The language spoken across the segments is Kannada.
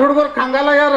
ಹುಡುಗರು ಕಂಗಾಲಾಗ್ಯಾರ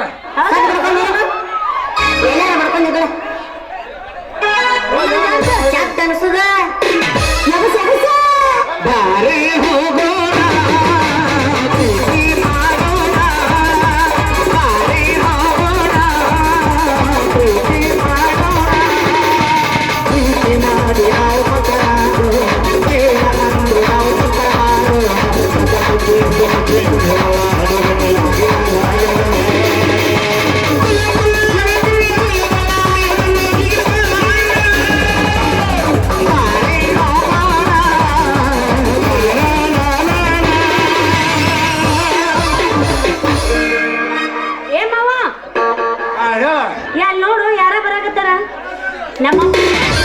Namo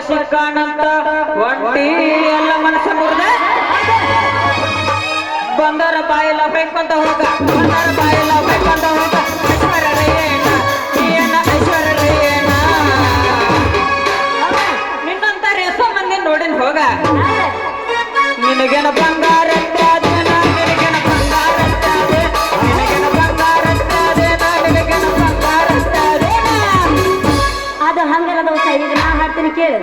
ಸಿಕ್ಕಾಣಂತ ಒಂಟಿ ಎಲ್ಲ ಮನಸ್ಸು ಮುರಿದ. ಬಂದಾರ ಬಾಯಿಲ್ಲ ಬೈಕೊಂತ ಹೋಗ. ಬಂದಾರ ಬಾಯಿಲ್ಲ ಬೈಕೊಂತ ಹೋಗ. ನಿನ್ನಂತ ರೇಸ ಮಂದಿ ನೋಡಿನ ಹೋಗ. ನಿನಗೇನ ಬಂಗಾರ ಅದು ಹಂಗಲ್ಲ ದೋಸ್ತ ಮಾಡ್ತೀನಿ ಕೇಳು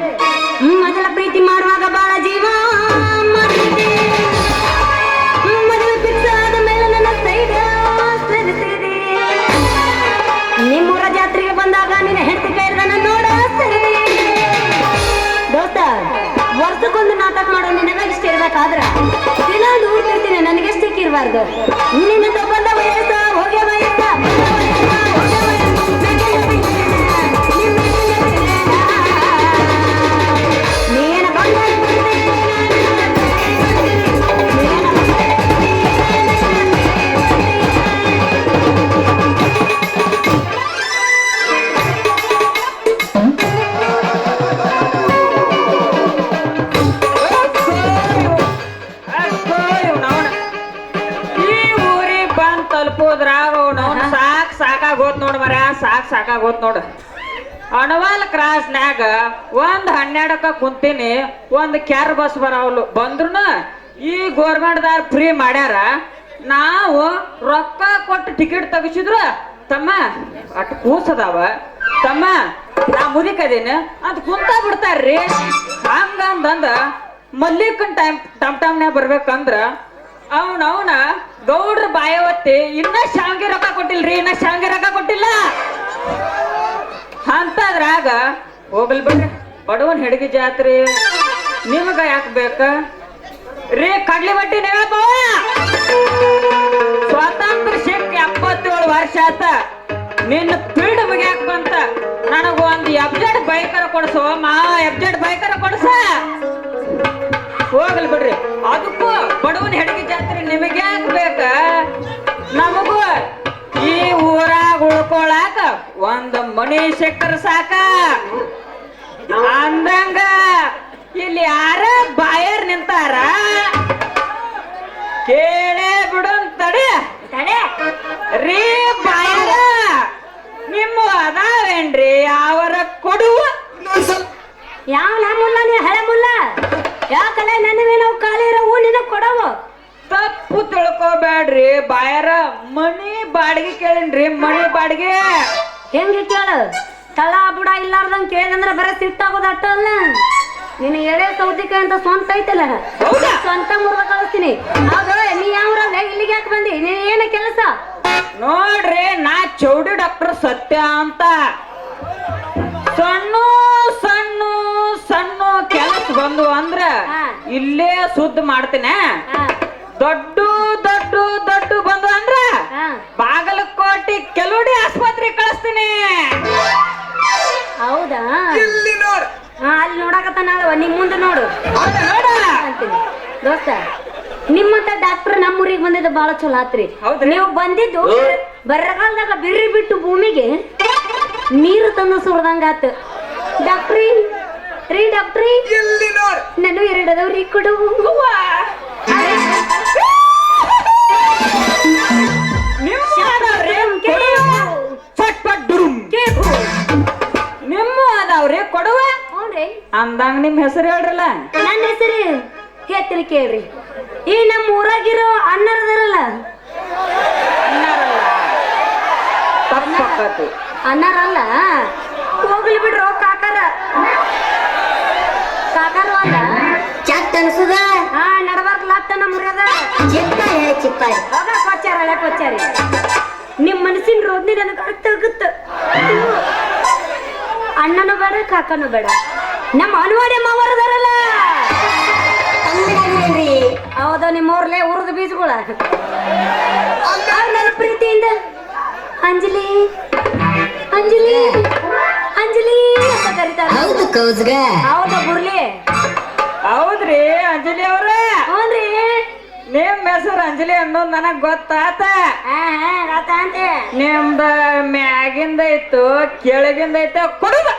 ಮೊದಲ ಪ್ರೀತಿ ಮಾಡುವಾಗ ಬಾಳ ಜೀವ ಮದುವೆ ಫಿಕ್ಸ್ ಆದ ಮೇಲೆ ನನ್ನ ಸೈಡ್ ಸರಿಸಿದೆ ನಿಮ್ಮೂರ ಜಾತ್ರೆಗೆ ಬಂದಾಗ ನಿನ್ನ ಹೆಂಡತಿ ಕೈ ನನ್ನ ನೋಡ ಸರಿ ದೋಸ್ತ, ವರ್ಷಕ್ಕೊಂದು ನಾಟಕ ಮಾಡೋ ನಿನ್ನ ಇಷ್ಟ ಇರ್ಬೇಕಾದ್ರೆ ದಿನ ನೂರ್ತಿರ್ತೀನಿ ನನಗೆ ಸಿಕ್ಕಿರಬಾರ್ದು ನಿನ್ನ ಒಂದ್ ಹನ್ನೆರಡಕ್ಕ ಕುಂತೀನಿ, ಒಂದ್ ಕ್ಯಾರ್ ಬಸ್ ಬರಾವಲು ಬಂದ್ರು ಈ ಗೋರ್ಮೆಂಟ್ದಾರ್ ಫ್ರೀ ಮಾಡ್ಯಾರ. ನಾವು ರೊಕ್ಕ ಕೊಟ್ಟು ಟಿಕೆಟ್ ತೆಗಿಸಿದ್ರು, ತಮ್ಮ, ಅಟ್ ಕೂಸದಾವ. ತಮ್ಮ, ನಾ ಮುದಿಕದೇನು ಅಂತ ಕುಂತ ಬಿಡ್ತಾರ್ರಿ. ಹಂಗಂದಂದ ಮಲ್ಲಿಕನ್ ಟೈಮ್, ಟಮ್ ಟಮ್ನ್ಯಾಗ ಬರ್ಬೇಕಂದ್ರ ಅವನ ಅವನ ಗೌಡ್ರ ಬಾಯ ಒತ್ತಿ, ಇನ್ನ ಶಾವಿಗೆ ರೊಕ್ಕ ಕೊಟ್ಟಿಲ್ರಿ, ಇನ್ನ ಶಾವಿಗೆ ರೊಕ್ಕ ಕೊಟ್ಟಿಲ್ಲ. ಅಂತದ್ರಾಗ ಹೋಗ್ಲಿ ಬಿಡ್ರಿ. ಬಡವನ್ ಹೆಡಗಿ ಜಾತ್ರೆ. ನಿಮಗ ಯಾಕೆ ಬೇಕ? ರೀ, ಕಡ್ಲಿ ಬಟ್ಟಿ ನೀವಪ್ಪ ಸ್ವಾತಂತ್ರ್ಯ ಸಿಕ್ಕ ಎಪ್ಪತ್ತೇಳು ವರ್ಷ ಆತ. ನಿನ್ನ ಪೀಡ್ ಮುಗ್ಯಾಕ್ ಬಂತ. ನನಗ ಒಂದ್ ಎಬ್ಜೆಡ್ ಬೈಕರ ಕೊಡ್ಸೋ. ಮಾ, ಎಬ್ಜೆಡ್ ಬೈಕರ ಕೊಡ್ಸ. ಹೋಗ್ಲಿ ಬಿಡ್ರಿ. ಅದಕ್ಕೂ ಬಡವನ ಹೆಡಗಿ ಜಾತ್ರೆ ನಿಮಗ್ಯಾಕ್ ಯಾಕೆ ಬೇಕ? ನಮಗೂ ಈ ಊರಾಗ ಉಳ್ಕೊಳಾಕ ಒಂದ್ ಮನಿ ಸಿಕ್ಕರ್ ಸಾಕ. ಅಂದಂಗ ಇಲ್ಲಿ ಯಾರ ಬಾಯರ್ ನಿಂತಾರ? ಕೇಳೇ ಬಿಡು ತಡಿ. ರೀ ಬಾಯರ ನಿಮ್ಮ ಅದಾವೇನ್ರಿ? ಅವರ ಕೊಡುವ. ಯಾವ ಮುಲ್ಲ ನೀ ಹಳೆ ಮುಲ್ಲ? ಯಾಕಲೆ ನನಗೆ ನಾವು ಖಾಲಿ ಇರೋ ನಿನಗ್ ಕೊಡವು? ತಪ್ಪು ತಿಳ್ಕೊಬೇಡ್ರಿ. ಬಾಯರ ಮನಿ ಬಾಡಿಗೆ ಕೇಳಿನ್ರಿ ಮನಿ ಬಾಡಿಗೆ. ಹೆಂಗೆ ಕೇಳ? ತಳ ಬುಡ ಇಲ್ಲಾರ್ದಂಗ್ ಕೇಳಿದಂದ್ರೆ ಬರೀ ಸಿಟ್ಟಾಗೋದು ಅಟ್ಟ ಅಲ್ಲ? ನಿನ್ನ ಎಳೆ ಸೌದಿಕಾಯಿ ಅಂತ ಸ್ವಂತ ಐತಲ್ಲ? ಹೌದಾ? ಸ್ವಂತ ಮುರ್ದ ಕಳಿಸ್ತೀನಿ. ನೀ ಯಾವ ಇಲ್ಲಿಗೆ ಯಾಕೆ ಬಂದಿ? ನೀನ್ ಏನ ಕೆಲಸ? ನೋಡ್ರಿ ನಾ ಚೌಡಿ ಡಾಕ್ಟರ್ ಸತ್ಯ ಅಂತ. ಸಣ್ಣ ಸಣ್ಣ ಸಣ್ಣ ಕೆಲಸ ಬಂದು ಅಂದ್ರ ಹಾ. ಇಲ್ಲೇ ಸುದ್ದ ಮಾಡ್ತೇನೆ. ಹಾ, ದೊಡ್ಡ ದೊಡ್ಡ ದೊಡ್ಡ ಬಂದು ಅಂದ್ರ ಹಾ. ಬಾಗಲಕೋಟೆ ಕೆಲುಡಿ ಆಸ್ಪತ್ರೆ ಕಳಿಸ್ತೀನಿ. ಹೌದಾ? ಹಾ ಅಲ್ಲಿ ನೋಡಕತ್ತ ನಾಳೆ ನಿಮ್ ಮುಂದೆ ನೋಡು. ನೋಡ ಅಂತೀನಿ. ದೋಸ್ತ ನಿಮ್ಮಂತ ಡಾಕ್ಟರ್ ನಮ್ಮೂರಿಗೆ ಬಂದಿದ್ದು ಬಹಳ ಚಲೋ ಆತ್ರಿ? ನೀವು ಬಂದಿದ್ದು ಬರಗಾಲದಾಗ ಬಿರ್ರಿ ಬಿಟ್ಟು ಭೂಮಿಗೆ ನೀರು ತಂದು ಸುಡ್ದಂಗ ಆತು. ಡಾಕ್ಟ್ರಿ ರೀ ಡಾಕ್ಟ್ರಿ. ನಾನು ಎರಡದವ್ರಿ ಕೊಡು. ನಿಮ್ಮ ಅದಾವ್ರಿ ಕೊಡುವ. ನಿಮ್ಮ ಹ್ಞೂನ್ರಿ ಅಂದಂಗ ನಿಮ್ ಹೆಸರು ಹೇಳ್ರಲ್ಲ ನನ್ನ ಹೆಸರು ಹೇಳ್ತೀನಿ ಕೇಳ್ರಿ ಈ ನಮ್ಮ ಊರಾಗಿರೋ ಅಣ್ಣರದಾರಲ್ಲ ತಪ್ಪಾಕತಿ ಅಣ್ಣರಲ್ಲ. ಹೋಗ್ಲಿ ಬಿಡ್ರು ಕಾಕಾರ ಕಾಕಾರ ಅಲ್ಲ ಚಟ್ ಅನ್ಸುದ? ಹಾ ನಡಬಾರ್ಕ ಲಾಕ್ತನ ಮುರಿಯದ? ಚಿಪ್ಪಾರಿ ಹೇಳಿ ನಿಮ್ಮ ಹೋಗ ಕೊಚ್ಚಾರ ಹಳೆ ಕೊಚ್ಚಾರಿ ನಿಮ್ ಮನಸ್ಸಿನ ರೋದ್ನಿ ನನಗೆ ಅರ್ಥ ಆಗುತ್ತ ಅಣ್ಣನು ಬೇಡ ಕಾಕನು ಬೇಡ. ನಮ್ಮ ಅನುವಾರ್ಯ ಮಾವರದಾರಲ್ಲ? ಹೌದ ಹೌದ? ಊರ್ಲೆ ಊರದ ಬೀಜಗಳ? ನನ್ನ ಪ್ರೀತಿಯಿಂದ. ಅಂಜಲಿ ಅಂಜಲಿ ಅಂಜಲಿ ಅಂತ ಕರೀತಾರ. ಹೌದು ಕೌಜ್ಗ ಹೌದ ಬುರ್ಲಿ ಹೌದ್ರಿ ಅಂಜಲಿ ಅವ್ರ. ಹ್ಞೂನ್ರಿ. ನಿಮ್ ಹೆಸರು ಅಂಜಲಿ ಅನ್ನೋದು ನನಗ್ ಗೊತ್ತಾತ. ಹಾ ಹಾ ಗೊತ್ತಾಂತೆ ನಿಮ್ದ ಮ್ಯಾಗಿಂದ ಇತ್ತು ಕೆಳಗಿಂದ ಐತೆ ಕೊಡುದ.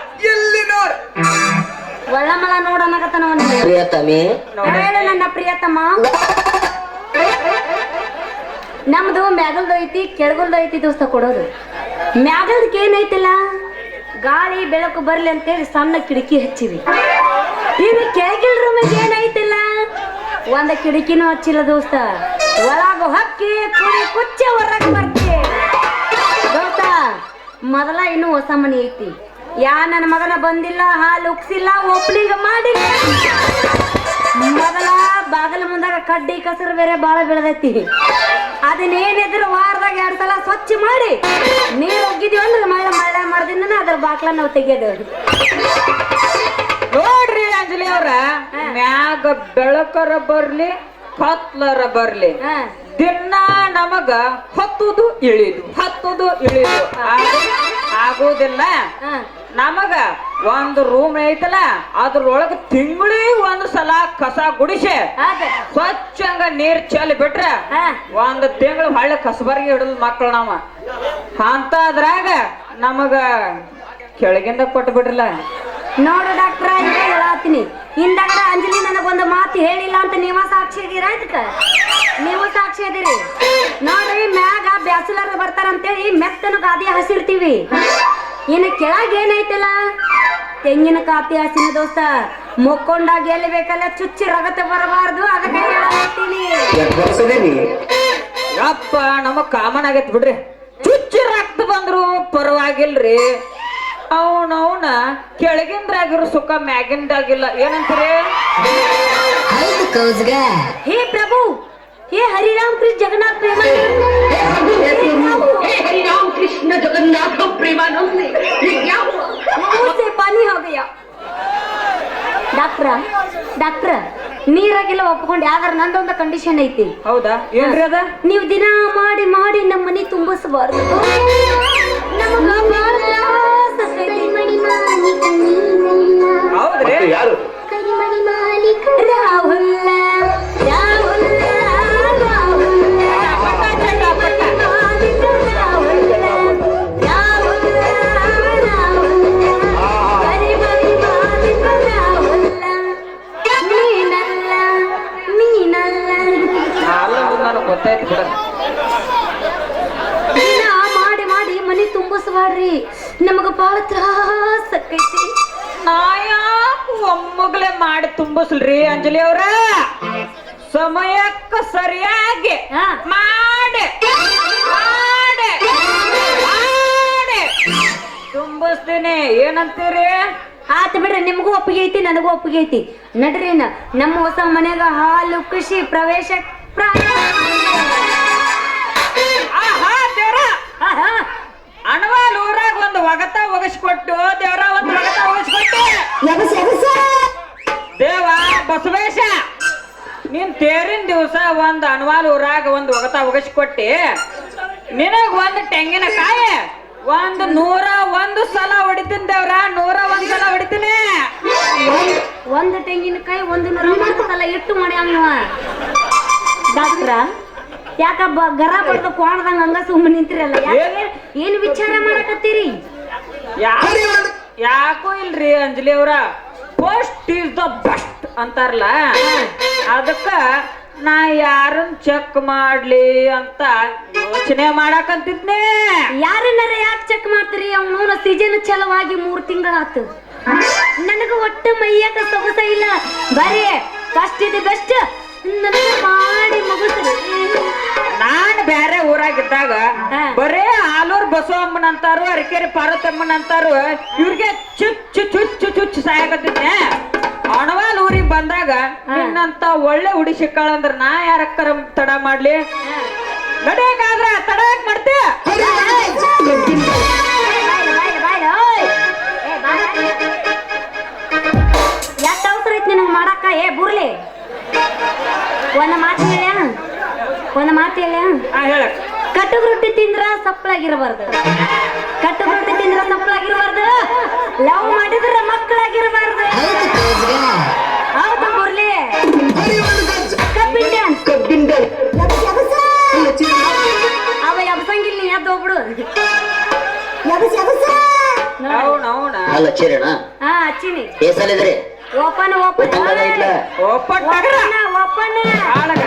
ಒಳ್ಳಮಲ ಒಳ್ಳಮಳ ಅವನಿಗೆ. ಪ್ರಿಯತಮಿ. ನನ್ನ ಪ್ರಿಯತಮ. ನಮ್ದು ಮ್ಯಾಗಲ್ದು ಐತಿ ಕೆಳಗಲ್ದು ಐತಿ ದೋಸ್ತ ಕೊಡೋದು. ಮ್ಯಾಗಲ್ದಕ್ಕೆ ಏನೈತಿಲ್ಲ ಗಾಳಿ ಬೆಳಕು ಬರ್ಲಿ ಅಂತೇಳಿ ಸಣ್ಣ ಕಿಟಕಿ ಹಚ್ಚಿವಿ. ಇನ್ನು ಕೆಳಗಿಲ್ ರೂಮಿಗೆ ಏನೈತಿಲ್ಲ ಒಂದ ಕಿಟಕಿನೂ ಹಚ್ಚಿಲ್ಲ ದೋಸ್ತ. ಒಳಗ ಹಕ್ಕಿ ಕುಡಿ ಕುಚ್ಚೆ ಹೊರಗೆ ಬರ್ತಿ. ದೋಸ್ತ, ಮೊದಲ ಇನ್ನು ಹೊಸ ಮನಿ ಐತಿ. ಯಾ ನನ್ನ ಮಗನ ಬಂದಿಲ್ಲ, ಹಾಲು ಉಕ್ಸಿಲ್ಲ ಓಪನಿಂಗ್ ಮಾಡಿ ಮೊದಲ ಬಾಗಲ ಮುಂದಾಗ ಕಡ್ಡಿ, ಕಸರು ಬೇರೆ ಬಾಳ ಬೆಳೆದೈತಿ. ಅದನ್ನೇನಿದ್ರು ವಾರದಾಗ ಎರಡು ಸಲ ಸ್ವಚ್ಛ ಮಾಡಿ. ನೀರು ಒಗ್ಗಿದೀವಿ ಅಂದ್ರೆ ಮಳೆ ಮಳೆ ಮಾಡ್ದಿಂದ ಅದ್ರ ಬಾಗ್ಲ ನಾವು ತೆಗಿಯೋದು. ನೋಡ್ರಿ ಅಂಜಲಿ ಅವ್ರ ಮ್ಯಾಗ ಬೆಳಕರ ಬರ್ಲಿ ಕತ್ಲರ ಬರ್ಲಿ. ದಿನ ನಮಗ ಹತ್ತುದು ಇಳಿದು ಹತ್ತುದು ಇಳಿದು. ಆಗೋದಿಲ್ಲ. ನಮಗ ಒಂದು ರೂಮ್ ಐತಲ್ಲ ಅದ್ರೊಳಗ ತಿಂಗಳೇ ಒಂದ್ ಸಲ ಕಸ ಗುಡಿಸಿ ಸ್ವಚ್ಛಂಗ ನೀರ್ ಚೆಲ್ಲಿ ಬಿಟ್ರ ಒಂದ್ ತಿಂಗಳು ಹಳ್ಳಿ ಕಸಬರ್ಗಿ ಹಿಡಿದ್ ಮಕ್ಳು ನಾವ. ಅಂತ ಅದ್ರಾಗ ನಮಗ ಕೆಳಗಿಂದ ಕೊಟ್ಟು ಬಿಡ್ರಲ್ಲ ನೋಡು ಡಾಕ್ಟ್ರ ಹೇಳತ್ತೀನಿ ಹಿಂದಗಡ ಅಂಜಲಿ ನನಗೊಂದು ಮಾತು ಹೇಳಿಲ್ಲ ಅಂತ ನೀವ ಸಾಕ್ಷಿ ಇದೀರ ಇದಕ್ಕ? ನೀವು ಸಾಕ್ಷಿ ಇದೀರಿ ನೋಡ್ರಿ ಮ್ಯಾಗ ಬ್ಯಾಚುಲರ್ ಬರ್ತಾರಂತೇಳಿ ಮೆತ್ತನ ಗಾದಿ ಹಸಿರ್ತೀವಿ. ಇನ್ನು ಕೆಳಗೆ ಏನೈತಲ್ಲ? ತೆಂಗಿನ ಕಾಪಿ ಹಸಿನ ದೋಸ್ತ ಮುಕ್ಕೊಂಡಾಗ ಎಲ್ಲಿ ಬೇಕಲ್ಲ ಚುಚ್ಚಿ ರಗತ ಬರಬಾರ್ದು ಅದಕ್ಕೆ ಹೇಳತ್ತೀನಿ ಯಪ್ಪ ನಮಗ್ ಕಾಮನ್ ಆಗೈತ್ ಬಿಡ್ರಿ. ಚುಚ್ಚಿ ರಕ್ತ ಬಂದ್ರು ಪರವಾಗಿಲ್ರಿ. ಅವನವನ ಕೆಳಗಿಂದ್ರಾಗಿರೋ ಸುಖ ಮ್ಯಾಗಿಂದಾಗಿಲ್ಲ ಏನಂತೀರಿ ಹೌದು ಕೌಸ್ಗ ಹೇ ಪ್ರಭು ಹೇ ಹರಿರಾಮ್ ಕೃಷ್ಣ ಜಗನ್ನಾಥ हरिराम कृष्ण जगन्नाथ प्रेमानंद ये क्या हुआ मुंह से पानी हो गया ಡಾಕ್ಟ್ರ ಡಾಕ್ಟ್ರ ನೀರಾಗೆಲ್ಲ ಒಪ್ಕೊಂಡು ಯಾವ್ದಾರ ನಂದೊಂದು ಕಂಡೀಷನ್ ಐತಿ ಹೌದಾ ಏನ್ರಿ ಅದ ನೀವು ದಿನ ಮಾಡಿ ಮಾಡಿ ನಮ್ಮ ಮನೆ ತುಂಬಿಸಬಾರ್ದು ನಮಗ ನಮಗ ಬಾಳ ತ್ರಾಸ ಆಕೈತಿ. ನಾ ಯಾಕೆ ಒಮ್ಮಗಲೇ ಮಾಡಿ ತುಂಬಿಸ್ಲ್ರಿ ಅಂಜಲಿ ಅವ್ರ. ಸಮಯಕ್ಕ ಸರಿಯಾಗಿ ಹಾ. ಮಾಡಿ ಮಾಡಿ ಮಾಡಿ. ತುಂಬಿಸ್ತೀನಿ. ಏನಂತೀರಿ? ಆತ ಬಿಡ್ರಿ ನಿಮಗೂ ಒಪ್ಪಿಗೆ ಐತಿ ನನಗೂ ಒಪ್ಪಿಗೆ ಐತಿ. ನಡ್ರಿನ ನಮ್ಮ ಹೊಸ ಮನೆಗ ಹಾಲು ಕೃಷಿ ಪ್ರವೇಶ ಪ್ರಾಯ ಆಹಾ ದೇವ್ರ. ಆಹಾ. ಅಣವಾಲ್ ಊರಾಗ ಒಂದು ಒಗತ ಒಗಸ್ಕೊಟ್ಟು ದೇವರ ಒಂದು ಒಗತ ಒಗಸ್ಕೊಟ್ಟು. ದೇವ ಬಸವೇಶ ನೀನ್ ತೇರಿನ ದಿವಸ ಒಂದು ಅಣವಾಲ್ ಊರಾಗ ಒಂದು ಒಗತ ಒಗಸ್ಕೊಟ್ಟಿ ನಿನಗ್ ಒಂದು ತೆಂಗಿನಕಾಯಿ ಒಂದ್ ನೂರ ಒಂದು ಸಲ ಹೊಡಿತೀನಿ ದೇವ್ರ ನೂರ ಒಂದ್ ಸಲ ಹೊಡಿತೀನಿ. ಒಂದು ತೆಂಗಿನಕಾಯಿ ಒಂದು ನೂರ ಸಲ ಇಟ್ಟು ಮಾಡ್ಯಾವ ನೀವ ಡಾಕ್ಟ್ರ? ಯಾಕ ಬ- ಗರ ಬಡ್ದು ಕೋಣದಂಗ ಹಂಗ ಸುಮ್ಮನೆ ನಿಂತಿರಲ್ಲ? ಯಾಕೆ? ಏನ್ ವಿಚಾರ ಮಾಡಕತ್ತೀರಿ? ಯಾಕೋ ಯಾಕೋ ಇಲ್ರಿ ಅಂಜಲಿ ಅವ್ರ? ಫಸ್ಟ್ ಇಸ್ ದ ಬೆಸ್ಟ್ ಅಂತಾರಲ್ಲ? ಅದಕ್ಕ ನಾ ಯಾರನ್ ಚೆಕ್ ಮಾಡ್ಲಿ ಅಂತ ಯೋಚನೆ ಮಾಡಕಂತಿದ್ನೆ. ಯಾರನ್ನಾರ ಯಾಕೆ ಚೆಕ್ ಮಾಡ್ತೀರಿ? ಅವನು ಸೀಸನ್ ಚಲವಾಗಿ ಮೂರ್ ತಿಂಗಳಾತು. ನನಗ ಒಟ್ಟು ಮೈಯಾಕ ಸೊಗಸ ಇಲ್ಲ. ಬರೀ ಫಸ್ಟ್ ಇದು ಬೆಸ್ಟ್ ನನಗ ಮಾಡಿ ನಾನ್ ಬ್ಯಾರೆ ಊರಾಗಿದ್ದಾಗ. ಬರೇ ಆಲೂರ್ ಬಸವಮ್ಮನ ಅಂತಾರು ಅರಕೆರೆ ಪಾರ್ವತಮ್ಮನ ಅಂತಾರು ಇವ್ರಿಗೆ ಚುಚ್ಚು ಚುಚ್ಚು ಚುಚ್ಚು ಸಾಯಕತ್ತಿದ್ದೆ ಅಣವಾಲ್ ಊರಿಗೆ ಬಂದಾಗ ನಿನ್ನಂತ ಒಳ್ಳೆ ಹುಡಿ ಸಿಕ್ಕಾಳಂದ್ರ ನಾ ಯಾರಕ್ಕರ ತಡ ಮಾಡ್ಲಿ ನಡಿಯಕಾದ್ರ ತಡ ಯಾಕೆ ಮಾಡ್ತೀಯ ಎಷ್ಟು ಅವಸರ ಐತಿ ನಿನಗೆ ಮಾಡಕ್ಕ ಏ ಬುರ್ಲಿ ಒಂದು ಮಾತು ಹೇಳ. ಒಂದು ಮಾತು ಹೇಳ. ಕಟ್ಟಗ ಹೇಳಕ್ ಕಟ್ಟುಗ್ ರೊಟ್ಟಿ ತಿಂದ್ರ ಸಪ್ಪಳಾಗಿರಬಾರ್ದು. ಕಟ್ಟುಗ್ ರೊಟ್ಟಿ ತಿಂದ್ರ ಸಪ್ಪಳಾಗಿರಬಾರ್ದು. ಲವ್ ಮಾಡಿದ್ರ ಮಕ್ಕಳಾಗಿರಬಾರ್ದು. ಹೌದು ಕೌಸ್ಗ ಹೌದು ಮುರ್ಲಿ ಕಬ್ಬಿನ ಅವ ಎಬ್ಸಂಗಿಲ್ಲ ನೀ ಎದ್ದು ಹೋಗ್ಬಿಡು. ಅವ್ನ ಅವ್ನ. ಅಲ್ಲ ಚಿರಣ ಹಾ ಅಚ್ಚಿನಿ ಏಸಲಿದ್ರಿ ಓಪನ್ ಓಪನ್ ಐತ್ಲ ಒಪ್ಪಟ್ಟಾಗ್ರ ಓಪನ್ ಆಳಗ